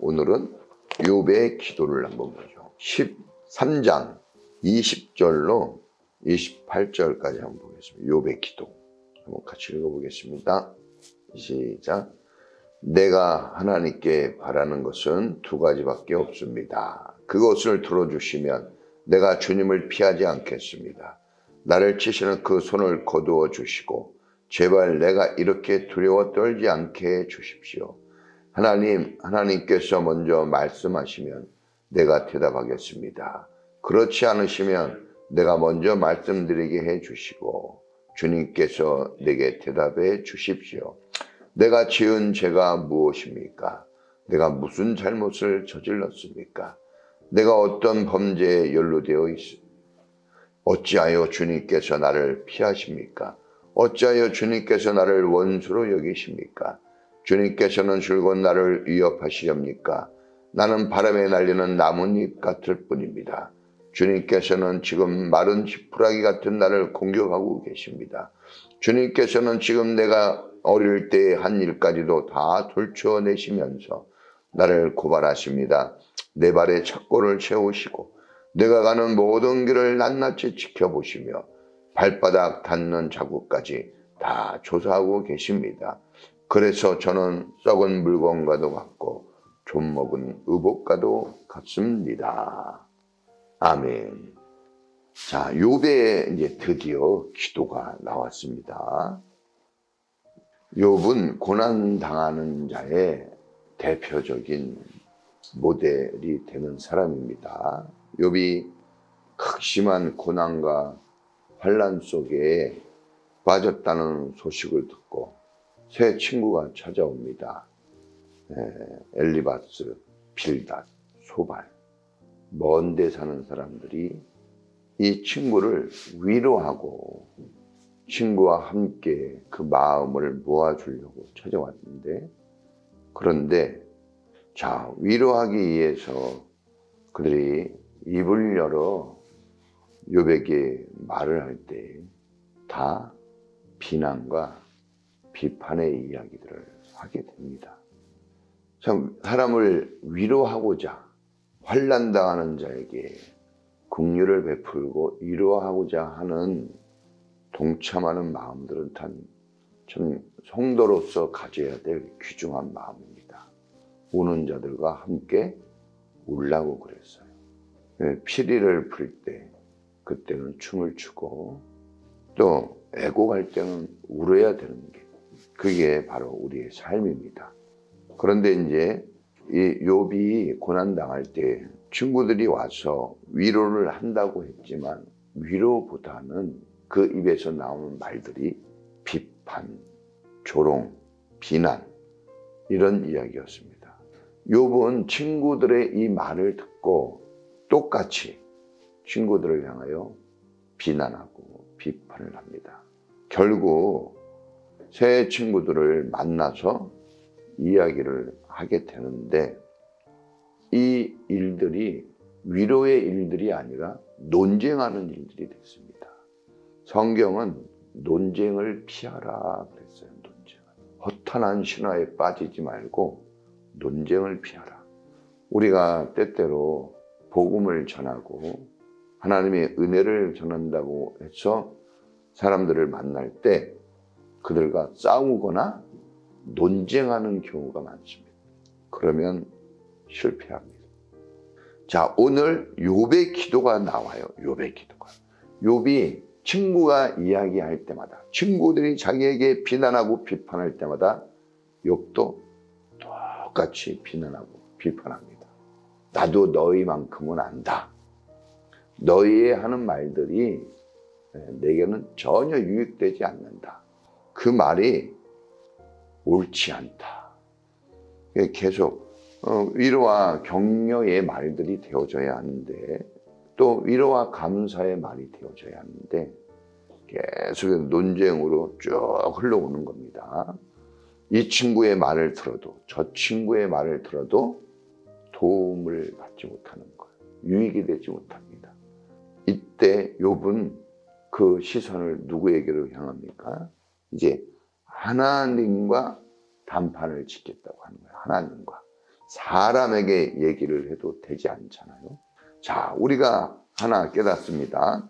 오늘은 욥의 기도를 한번 보죠. 13장 20절로 28절까지 한번 보겠습니다. 욥의 기도. 한번 같이 읽어보겠습니다. 시작. 내가 하나님께 바라는 것은 두 가지밖에 없습니다. 그것을 들어주시면 내가 주님을 피하지 않겠습니다. 나를 치시는 그 손을 거두어 주시고 제발 내가 이렇게 두려워 떨지 않게 해 주십시오. 하나님, 하나님께서 먼저 말씀하시면 내가 대답하겠습니다. 그렇지 않으시면 내가 먼저 말씀드리게 해 주시고 주님께서 내게 대답해 주십시오. 내가 지은 죄가 무엇입니까? 내가 무슨 잘못을 저질렀습니까? 내가 어떤 범죄에 연루되어 있습니까? 어찌하여 주님께서 나를 피하십니까? 어찌하여 주님께서 나를 원수로 여기십니까? 주님께서는 줄곧 나를 위협하시렵니까? 나는 바람에 날리는 나뭇잎 같을 뿐입니다. 주님께서는 지금 마른 지푸라기 같은 나를 공격하고 계십니다. 주님께서는 지금 내가 어릴 때한 일까지도 다 돌쳐내시면서 나를 고발하십니다. 내 발에 착고를 채우시고 내가 가는 모든 길을 낱낱이 지켜보시며 발바닥 닿는 자국까지 다 조사하고 계십니다. 그래서 저는 썩은 물건과도 같고 좀 먹은 의복과도 같습니다. 아멘. 자, 요배 이제 드디어 기도가 나왔습니다. 욥은 고난 당하는 자의 대표적인 모델이 되는 사람입니다. 욥이 극심한 고난과 환란 속에 빠졌다는 소식을 듣고 새 친구가 찾아옵니다. 엘리바스, 빌닷, 소발, 먼데 사는 사람들이 이 친구를 위로하고 친구와 함께 그 마음을 모아주려고 찾아왔는데 그런데 자 위로하기 위해서 그들이 입을 열어 요백에 말을 할 때 다 비난과 비판의 이야기들을 하게 됩니다. 참 사람을 위로하고자 환난 당하는 자에게 긍휼을 베풀고 위로하고자 하는 동참하는 마음들은 참 성도로서 가져야 될 귀중한 마음입니다. 우는 자들과 함께 울라고 그랬어요. 예, 피리를 풀 때 그때는 춤을 추고 또 애고갈 때는 울어야 되는 게 그게 바로 우리의 삶입니다. 그런데 이제 이 욥이 고난 당할 때 친구들이 와서 위로를 한다고 했지만 위로보다는 그 입에서 나오는 말들이 비판, 조롱, 비난 이런 이야기였습니다. 욥은 친구들의 이 말을 듣고 똑같이 친구들을 향하여 비난하고 비판을 합니다. 결국 새 친구들을 만나서 이야기를 하게 되는데 이 일들이 위로의 일들이 아니라 논쟁하는 일들이 됐습니다. 성경은 논쟁을 피하라 그랬어요. 논쟁. 허탄한 신화에 빠지지 말고 논쟁을 피하라. 우리가 때때로 복음을 전하고 하나님의 은혜를 전한다고 해서 사람들을 만날 때 그들과 싸우거나 논쟁하는 경우가 많습니다. 그러면 실패합니다. 자, 오늘 욥의 기도가 나와요. 욥의 기도가. 욥이 친구가 이야기할 때마다 친구들이 자기에게 비난하고 비판할 때마다 욥도 똑같이 비난하고 비판합니다. 나도 너희만큼은 안다. 너희의 하는 말들이 내게는 전혀 유익되지 않는다. 그 말이 옳지 않다. 계속 어, 위로와 격려의 말들이 되어져야 하는데 또 위로와 감사의 말이 되어져야 하는데 계속 논쟁으로 쭉 흘러오는 겁니다. 이 친구의 말을 들어도 저 친구의 말을 들어도 도움을 받지 못하는 거예요. 유익이 되지 못합니다. 이때 욥은 그 시선을 누구에게로 향합니까? 이제 하나님과 담판을 짓겠다고 하는 거예요. 하나님과. 사람에게 얘기를 해도 되지 않잖아요. 자, 우리가 하나 깨닫습니다.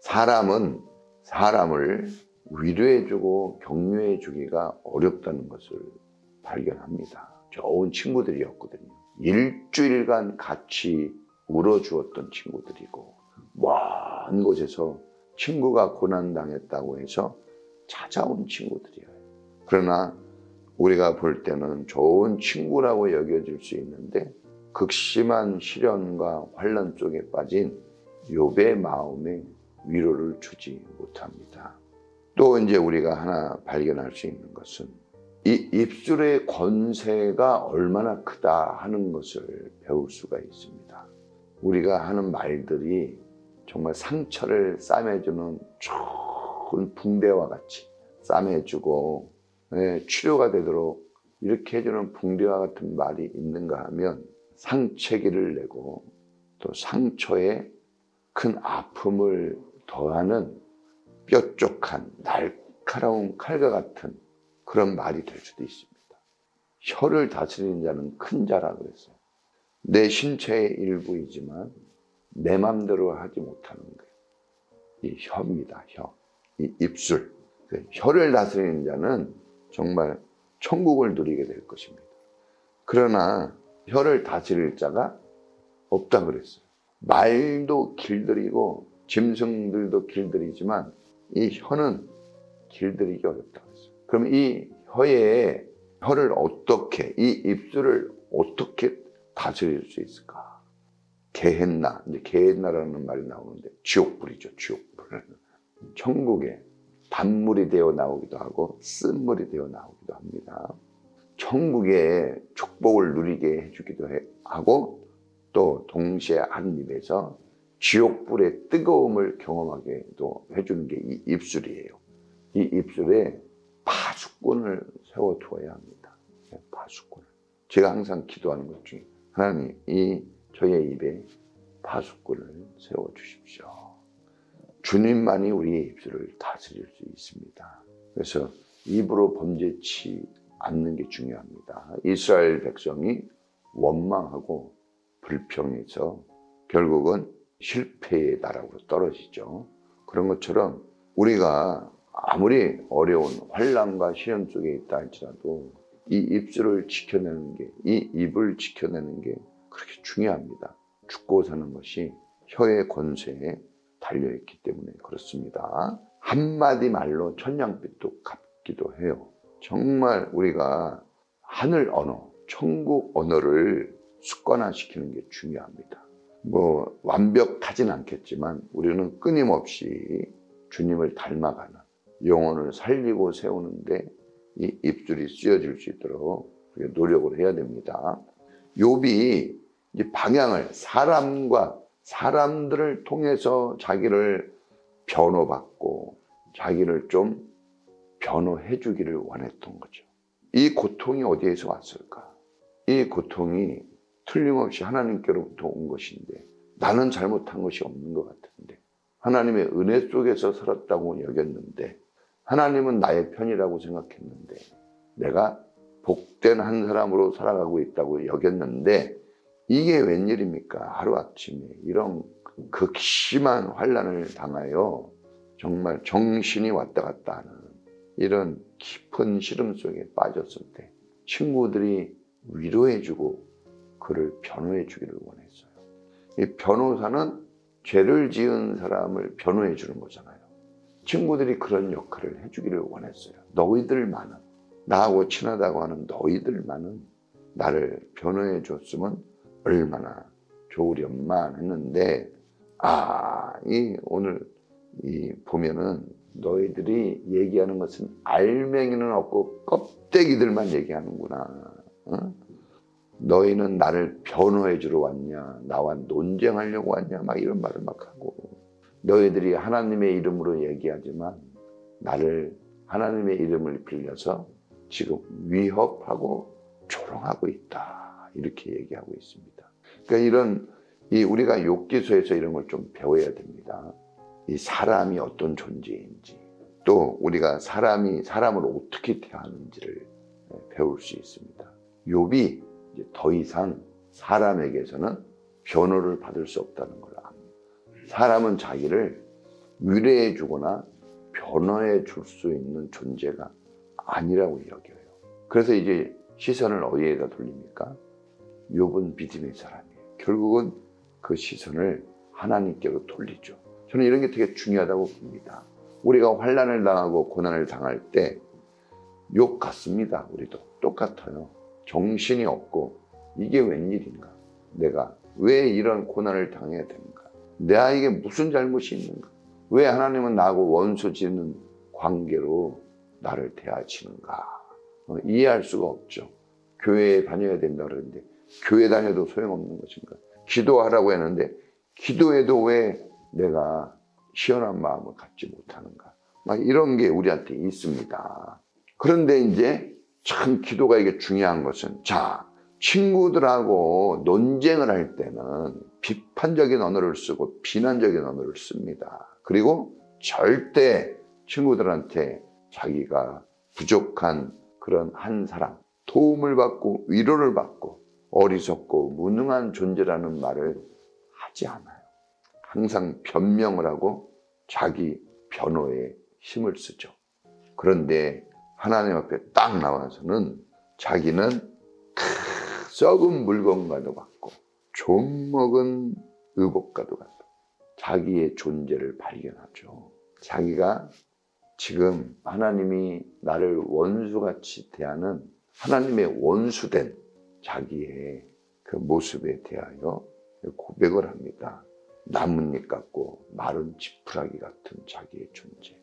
사람은 사람을 위로해주고 격려해주기가 어렵다는 것을 발견합니다. 좋은 친구들이었거든요. 일주일간 같이 울어주었던 친구들이고, 먼 곳에서 친구가 고난당했다고 해서 찾아온 친구들이에요. 그러나 우리가 볼 때는 좋은 친구라고 여겨질 수 있는데 극심한 시련과 환란 속에 빠진 욥의 마음에 위로를 주지 못합니다. 또 이제 우리가 하나 발견할 수 있는 것은 이 입술의 권세가 얼마나 크다 하는 것을 배울 수가 있습니다. 우리가 하는 말들이 정말 상처를 싸매주는 좋 은 붕대와 같이 싸매주고 예, 치료가 되도록 이렇게 해주는 붕대와 같은 말이 있는가 하면 상체기를 내고 또 상처에 큰 아픔을 더하는 뾰족한 날카로운 칼과 같은 그런 말이 될 수도 있습니다. 혀를 다스리는 자는 큰 자라 그랬어요. 내 신체의 일부이지만 내 맘대로 하지 못하는 거예요. 이 혀입니다. 혀. 이 입술. 그 혀를 다스리는 자는 정말 천국을 누리게 될 것입니다. 그러나 혀를 다스릴 자가 없다 그랬어요. 말도 길들이고 짐승들도 길들이지만 이 혀는 길들이기 어렵다 그랬어요. 그럼 이 혀에 혀를 어떻게 이 입술을 어떻게 다스릴 수 있을까? 개했나 이제 개했나라는 말이 나오는데 지옥불이죠 지옥불 천국에 단물이 되어 나오기도 하고 쓴물이 되어 나오기도 합니다. 천국의 축복을 누리게 해주기도 하고 또 동시에 한 입에서 지옥불의 뜨거움을 경험하게도 해주는 게 이 입술이에요. 이 입술에 파수꾼을 세워두어야 합니다. 네, 파수꾼을. 제가 항상 기도하는 것 중에 하나님 이 저의 입에 파수꾼을 세워주십시오. 주님만이 우리의 입술을 다스릴 수 있습니다. 그래서 입으로 범죄치 않는 게 중요합니다. 이스라엘 백성이 원망하고 불평해서 결국은 실패의 나라로 떨어지죠. 그런 것처럼 우리가 아무리 어려운 환란과 시련 속에 있다 할지라도 이 입술을 지켜내는 게, 이 입을 지켜내는 게 그렇게 중요합니다. 죽고 사는 것이 혀의 권세에 달려있기 때문에 그렇습니다. 한마디 말로 천냥빛도 갚기도 해요. 정말 우리가 하늘 언어, 천국 언어를 습관화시키는 게 중요합니다. 뭐 완벽하진 않겠지만 우리는 끊임없이 주님을 닮아가는 영혼을 살리고 세우는데 이 입술이 쓰여질 수 있도록 노력을 해야 됩니다. 욥이 방향을 사람과 사람들을 통해서 자기를 변호받고 자기를 좀 변호해 주기를 원했던 거죠. 이 고통이 어디에서 왔을까? 이 고통이 틀림없이 하나님께로부터 온 것인데 나는 잘못한 것이 없는 것 같은데 하나님의 은혜 속에서 살았다고 여겼는데 하나님은 나의 편이라고 생각했는데 내가 복된 한 사람으로 살아가고 있다고 여겼는데 이게 웬일입니까? 하루아침에 이런 극심한 환란을 당하여 정말 정신이 왔다 갔다 하는 이런 깊은 시름 속에 빠졌을 때 친구들이 위로해주고 그를 변호해주기를 원했어요. 이 변호사는 죄를 지은 사람을 변호해주는 거잖아요. 친구들이 그런 역할을 해주기를 원했어요. 너희들만은 나하고 친하다고 하는 너희들만은 나를 변호해 줬으면 얼마나 좋으련만 했는데 아, 이 오늘 이 보면은 너희들이 얘기하는 것은 알맹이는 없고 껍데기들만 얘기하는구나. 어? 너희는 나를 변호해 주러 왔냐? 나와 논쟁하려고 왔냐? 막 이런 말을 막 하고 너희들이 하나님의 이름으로 얘기하지만 나를 하나님의 이름을 빌려서 지금 위협하고 조롱하고 있다. 이렇게 얘기하고 있습니다. 그러니까 이런 이 우리가 욕기소에서 이런 걸 좀 배워야 됩니다. 이 사람이 어떤 존재인지 또 우리가 사람이 사람을 어떻게 대하는지를 배울 수 있습니다. 욥이 더 이상 사람에게서는 변호를 받을 수 없다는 걸 압니다. 사람은 자기를 위로해 주거나 변호해 줄 수 있는 존재가 아니라고 여겨요. 그래서 이제 시선을 어디에다 돌립니까? 욥은 믿음의 사람이에요. 결국은 그 시선을 하나님께로 돌리죠. 저는 이런 게 되게 중요하다고 봅니다. 우리가 환란을 당하고 고난을 당할 때 욕 같습니다. 우리도 똑같아요. 정신이 없고 이게 웬일인가? 내가 왜 이런 고난을 당해야 되는가? 내에게 무슨 잘못이 있는가? 왜 하나님은 나하고 원수 짓는 관계로 나를 대하시는가? 어, 이해할 수가 없죠. 교회에 다녀야 된다 그러는데 교회 다녀도 소용없는 것인가? 기도하라고 했는데 기도해도 왜 내가 시원한 마음을 갖지 못하는가? 막 이런 게 우리한테 있습니다. 그런데 이제 참 기도가 이게 중요한 것은 자 친구들하고 논쟁을 할 때는 비판적인 언어를 쓰고 비난적인 언어를 씁니다. 그리고 절대 친구들한테 자기가 부족한 그런 한 사람, 도움을 받고 위로를 받고 어리석고 무능한 존재라는 말을 하지 않아요. 항상 변명을 하고 자기 변호에 힘을 쓰죠. 그런데 하나님 앞에 딱 나와서는 자기는 크, 썩은 물건과도 같고 좀 먹은 의복과도 같고 자기의 존재를 발견하죠. 자기가 지금 하나님이 나를 원수같이 대하는 하나님의 원수된 자기의 그 모습에 대하여 고백을 합니다. 나뭇잎 같고 마른 지푸라기 같은 자기의 존재.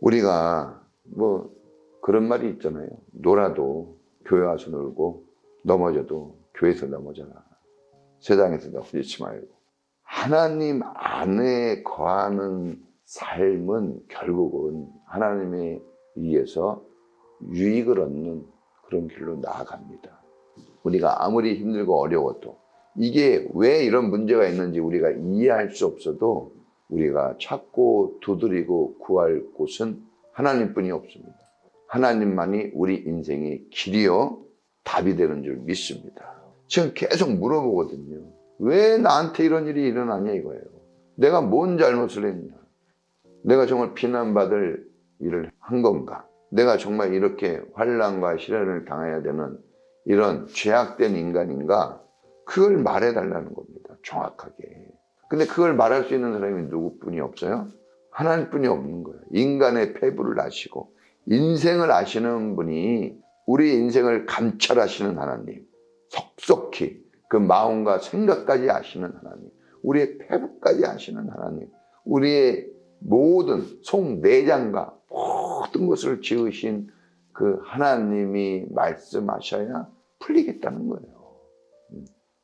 우리가 뭐 그런 말이 있잖아요. 놀아도 교회 와서 놀고 넘어져도 교회에서 넘어져라. 세상에서 넘어지지 말고. 하나님 안에 거하는 삶은 결국은 하나님에 의해서 유익을 얻는 그런 길로 나아갑니다. 우리가 아무리 힘들고 어려워도 이게 왜 이런 문제가 있는지 우리가 이해할 수 없어도 우리가 찾고 두드리고 구할 곳은 하나님뿐이 없습니다. 하나님만이 우리 인생의 길이요 답이 되는 줄 믿습니다. 지금 계속 물어보거든요. 왜 나한테 이런 일이 일어나냐 이거예요. 내가 뭔 잘못을 했냐? 내가 정말 비난받을 일을 한 건가? 내가 정말 이렇게 환란과 시련을 당해야 되는 이런 죄악된 인간인가? 그걸 말해달라는 겁니다. 정확하게. 근데 그걸 말할 수 있는 사람이 누구뿐이 없어요? 하나님뿐이 없는 거예요. 인간의 패부를 아시고 인생을 아시는 분이 우리 인생을 감찰하시는 하나님, 속속히 그 마음과 생각까지 아시는 하나님, 우리의 패부까지 아시는 하나님, 우리의 모든 속내장과 모든 것을 지으신 그 하나님이 말씀하셔야 풀리겠다는 거예요.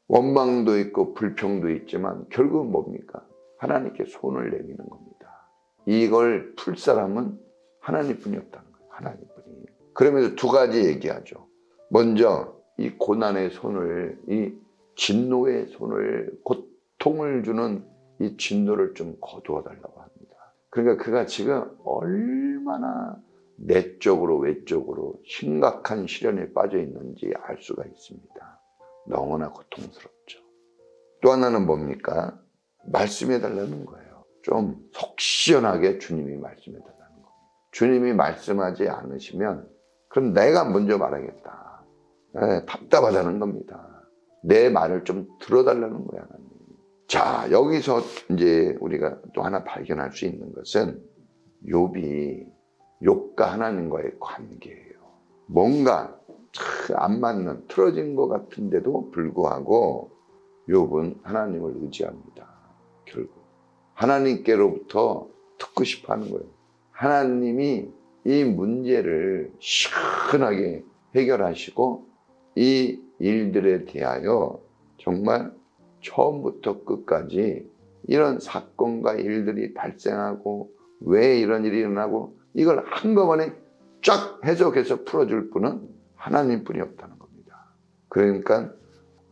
원망도 있고 불평도 있지만 결국은 뭡니까? 하나님께 손을 내미는 겁니다. 이걸 풀 사람은 하나님뿐이 없다는 거예요. 하나님뿐이. 그러면서 두 가지 얘기하죠. 먼저 이 고난의 손을 이 진노의 손을 고통을 주는 이 진노를 좀 거두어 달라고 합니다. 그러니까 그가 지금 얼마나 내적으로 외적으로 심각한 시련에 빠져 있는지 알 수가 있습니다. 너무나 고통스럽죠. 또 하나는 뭡니까? 말씀해 달라는 거예요. 좀 속 시원하게 주님이 말씀해 달라는 거. 주님이 말씀하지 않으시면 그럼 내가 먼저 말하겠다. 네, 답답하다는 겁니다. 내 말을 좀 들어달라는 거야. 하나님. 자 여기서 이제 우리가 또 하나 발견할 수 있는 것은 욥이 욥과 하나님과의 관계예요. 뭔가 안 맞는 틀어진 것 같은데도 불구하고 욥은 하나님을 의지합니다. 결국 하나님께로부터 듣고 싶어하는 거예요. 하나님이 이 문제를 시원하게 해결하시고 이 일들에 대하여 정말 처음부터 끝까지 이런 사건과 일들이 발생하고 왜 이런 일이 일어나고 이걸 한꺼번에 쫙 해석해서 풀어줄 분은 하나님뿐이 없다는 겁니다. 그러니까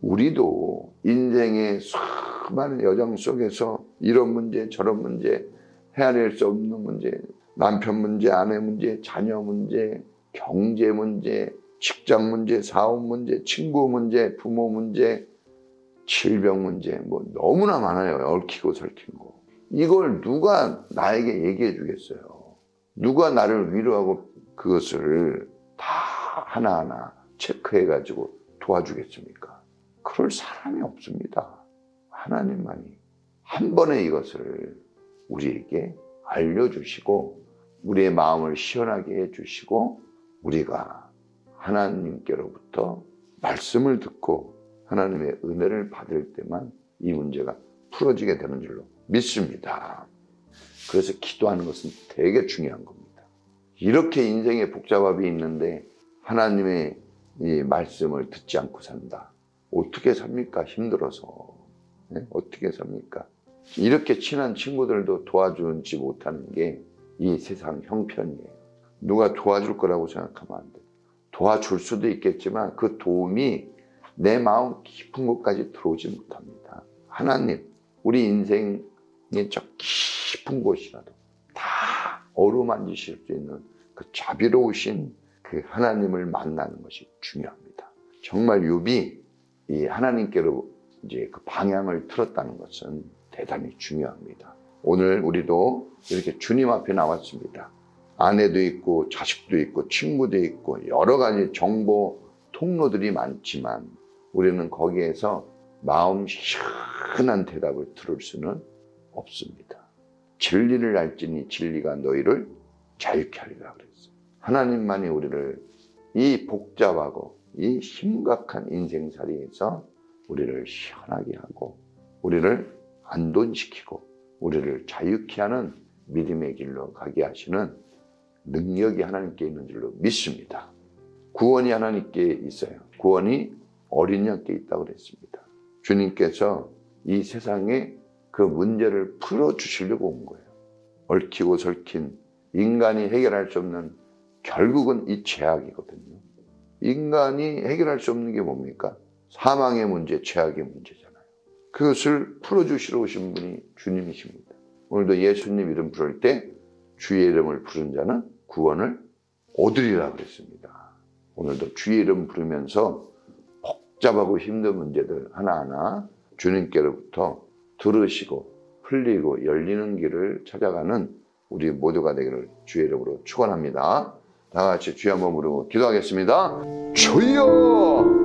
우리도 인생의 수많은 여정 속에서 이런 문제 저런 문제 헤아릴 수 없는 문제 남편 문제 아내 문제 자녀 문제 경제 문제 직장 문제, 사업 문제, 친구 문제, 부모 문제, 질병 문제 뭐 너무나 많아요. 얽히고 설킨 거. 이걸 누가 나에게 얘기해 주겠어요. 누가 나를 위로하고 그것을 다 하나하나 체크해 가지고 도와주겠습니까? 그럴 사람이 없습니다. 하나님만이 한 번에 이것을 우리에게 알려주시고 우리의 마음을 시원하게 해주시고 우리가 하나님께로부터 말씀을 듣고 하나님의 은혜를 받을 때만 이 문제가 풀어지게 되는 줄로 믿습니다. 그래서 기도하는 것은 되게 중요한 겁니다. 이렇게 인생에 복잡함이 있는데 하나님의 이 말씀을 듣지 않고 산다. 어떻게 삽니까? 힘들어서. 네? 어떻게 삽니까? 이렇게 친한 친구들도 도와주지 못하는 게 이 세상 형편이에요. 누가 도와줄 거라고 생각하면 안 돼. 도와줄 수도 있겠지만 그 도움이 내 마음 깊은 곳까지 들어오지 못합니다. 하나님, 우리 인생의 저 깊은 곳이라도 다 어루만지실 수 있는 그 자비로우신 그 하나님을 만나는 것이 중요합니다. 정말 욥이 이 하나님께로 이제 그 방향을 틀었다는 것은 대단히 중요합니다. 오늘 우리도 이렇게 주님 앞에 나왔습니다. 아내도 있고 자식도 있고 친구도 있고 여러 가지 정보 통로들이 많지만 우리는 거기에서 마음 시원한 대답을 들을 수는 없습니다. 진리를 알지니 진리가 너희를 자유케 하리라 그랬어요. 하나님만이 우리를 이 복잡하고 이 심각한 인생살이에서 우리를 시원하게 하고 우리를 안돈시키고 우리를 자유케 하는 믿음의 길로 가게 하시는 능력이 하나님께 있는 줄로 믿습니다. 구원이 하나님께 있어요. 구원이 어린 양께 있다고 그랬습니다. 주님께서 이 세상에 그 문제를 풀어주시려고 온 거예요. 얽히고 설킨 인간이 해결할 수 없는 결국은 이 죄악이거든요. 인간이 해결할 수 없는 게 뭡니까? 사망의 문제, 죄악의 문제잖아요. 그것을 풀어주시러 오신 분이 주님이십니다. 오늘도 예수님 이름 부를 때 주의 이름을 부른 자는 구원을 얻으리라 그랬습니다. 오늘도 주의 이름 부르면서 복잡하고 힘든 문제들 하나하나 주님께로부터 들으시고 풀리고 열리는 길을 찾아가는 우리 모두가 되기를 주의 이름으로 축원합니다. 다 같이 주여 한번 부르고 기도하겠습니다. 주여!